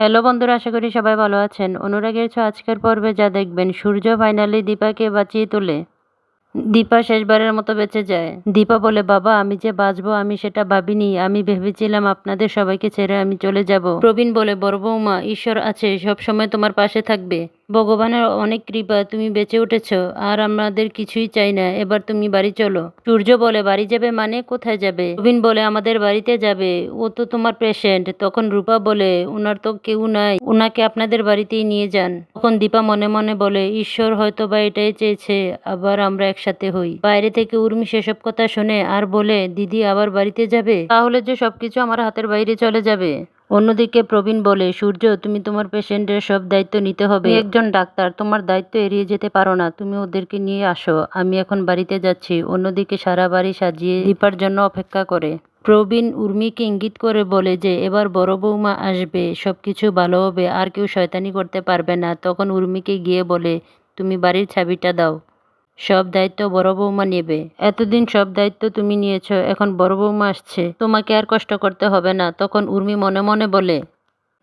Hello বন্ধুরা, আশা করি সবাই ভালো আছেন। অনুরাগের ছ আজকের পর্বে যা দেখবেন, সূর্য ফাইনালি দীপাকে বাঁচিয়ে তোলে। দীপা শেষবারের মতো বেঁচে যায়। দীপা বলে, বাবা, আমি যে বাঁচবো আমি সেটা ভাবিনি। আমি ভেবেছিলাম আপনাদের সবাইকে ছেড়ে আমি চলে যাব। প্রবীণ বলে, বড় বৌমা, ঈশ্বর আছে সব সময় তোমার পাশে থাকবে। ভগবানের অনেক কৃপা তুমি বেঁচে উঠেছ, আর আমাদের কিছুই চাই না। এবার তুমি বাড়ি চলো। সূর্য বলে, বাড়ি যাবে মানে কোথায় যাবে? প্রবীণ বলে, আমাদের বাড়িতে যাবে। ও তো তোমার পেশেন্ট তখন রূপা বলে ওনার তো কেউ নাই। ওনাকে আপনাদের বাড়িতেই নিয়ে যান। তখন দীপা মনে মনে বলে, ঈশ্বর হয়তো বা এটাই চেয়েছে, আবার আমরা একসাথে হই। বাইরে থেকে উর্মি সেসব কথা শুনে আর বলে, দিদি আবার বাড়িতে যাবে? তাহলে যে সবকিছু আমার হাতের বাইরে চলে যাবে। অন্যদিকে প্রবীণ বলে, সূর্য, তুমি তোমার পেশেন্টের সব দায়িত্ব নিতে হবে। একজন ডাক্তার, তোমার দায়িত্ব এড়িয়ে যেতে পারো না। তুমি ওদেরকে নিয়ে আসো। আমি এখন বাড়িতে যাচ্ছি। অন্যদিকে সারা বাড়ি সাজিয়ে দীপার জন্য অপেক্ষা করে। প্রবীণ উর্মিকে ইঙ্গিত করে বলে যে, এবার বড় বৌমা আসবে সব কিছু ভালো হবে, আর কেউ শয়তানি করতে পারবে না। তখন উর্মিকে গিয়ে বলে, তুমি বাড়ির চাবিটা দাও। সব দায়িত্ব বড় বৌমা নেবে। এতদিন সব দায়িত্ব তুমি নিয়েছ, এখন বড় বৌমা আসছে। তোমাকে আর কষ্ট করতে হবে না, তখন উর্মি মনে মনে বলে,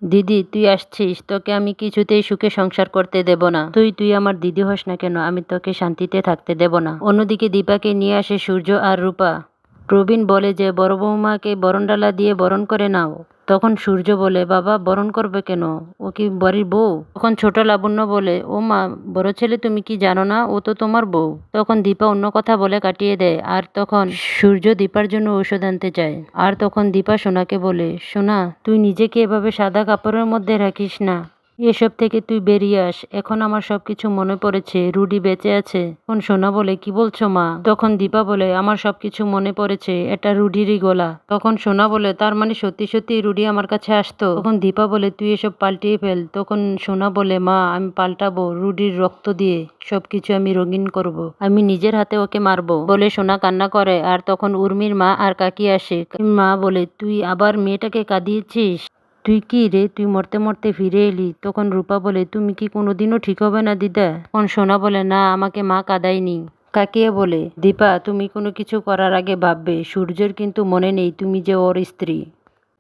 দিদি, তুই আসছিস, তোকে আমি কিছুতেই সুখে সংসার করতে দেব না। তুই তুই আমার দিদি হস না কেন, আমি তোকে শান্তিতে থাকতে দেব না। অন্যদিকে দীপাকে নিয়ে আসে সূর্য আর রূপা। প্রবীণ বলে যে, বড় বৌমাকে বরণডালা দিয়ে বরণ করে নাও। তখন সূর্য বলে, বাবা, বরণ করবে কেন? ও কি বাড়ির বউ? তখন ছোট লাবণ্য বলে, ও মা, বড় ছেলে তুমি কি জানো না? ও তো তোমার বউ। তখন দীপা অন্য কথা বলে কাটিয়ে দেয়, আর তখন সূর্য দীপার জন্য ঔষধ আনতে চায় আর তখন দীপা সোনাকে বলে, সোনা, তুই নিজেকে এভাবে সাদা কাপড়ের মধ্যে রাখিস না। এসব থেকে তুই বেরিয়ে আস। এখন আমার সবকিছু মনে পড়েছে। রুডি বেঁচে আছে। তখন সোনা বলে, কি বলছো মা? তখন দীপা বলে, আমার সবকিছু মনে পড়েছে। এটা রুডিরই গলা। তখন সোনা বলে, তার মানে সত্যি সত্যি রুডি আমার কাছে আসতো? তখন দীপা বলে, তুই এসব পাল্টিয়ে ফেল। তখন সোনা বলে, মা, আমি পাল্টাবো রুডির রক্ত দিয়ে। সবকিছু আমি রঙিন করব। আমি নিজের হাতে ওকে মারবো। বলে সোনা কান্না করে। আর তখন উর্মির মা আর কাকি আসে। মা বলে, তুই আবার মেয়েটাকে কাঁদিয়েছিস? তুই কি রে? তুই মরতে মরতে ফিরে এলি। তখন রূপা বলে, তুমি কি কোনোদিনও ঠিক হবে না, দিদা? তখন সোনা বলে, না, আমাকে মা কাদায়নি। কাকিয়া বলে, দীপা, তুমি কোনো কিছু করার আগে ভাববে, সূর্যের কিন্তু মনে নেই তুমি যে ওর স্ত্রী।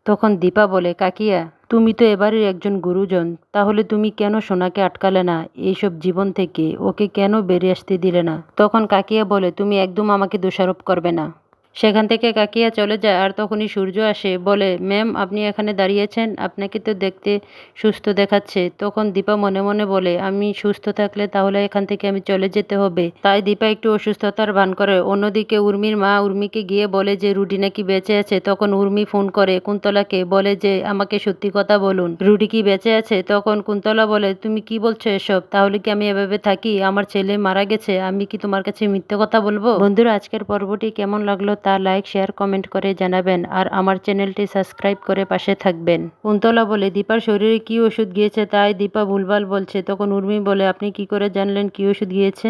তখন দীপা বলে, কাকিয়া, তুমি তো এবারের একজন গুরুজন, তাহলে তুমি কেন সোনাকে আটকালে না এইসব জীবন থেকে? ওকে কেন বেরিয়ে আসতে দিলে না? তখন কাকিয়া বলে, তুমি একদম আমাকে দোষারোপ করবে না। সেখান থেকে কাকিয়া চলে যায় আর তখনই সূর্য আসে, বলে, ম্যাম, আপনি এখানে দাঁড়িয়েছেন? আপনাকে তো দেখতে সুস্থ দেখাচ্ছে। তখন দীপা মনে মনে বলে, আমি সুস্থ থাকলে তাহলে এখান থেকে আমি চলে যেতে হবে। তাই দীপা একটু অসুস্থতার ভান করে। অন্যদিকে উর্মির মা উর্মিকে গিয়ে বলে যে রুডি নাকি বেঁচে আছে? তখন উর্মি ফোন করে, কুন্তলাকে। বলে যে, আমাকে সত্যি কথা বলুন রুডি কি বেঁচে আছে? তখন কুন্তলা বলে, তুমি কি বলছো এসব? তাহলে কি আমি এভাবে থাকি? আমার ছেলে মারা গেছে, আমি কি তোমার কাছে মিথ্যে কথা বলব? বন্ধুরা, আজকের পর্বটি কেমন লাগল তা লাইক, শেয়ার, কমেন্ট করে জানাবেন আর আমার চ্যানেলটি সাবস্ক্রাইব করে পাশে থাকবেন। কুন্তলা বলে, দীপার শরীরে কি ওষুধ গিয়েছে তাই দীপা ভুলভাল বলছে। তখন উর্মি বলে, আপনি কি করে জানলেন কি ওষুধ গিয়েছে?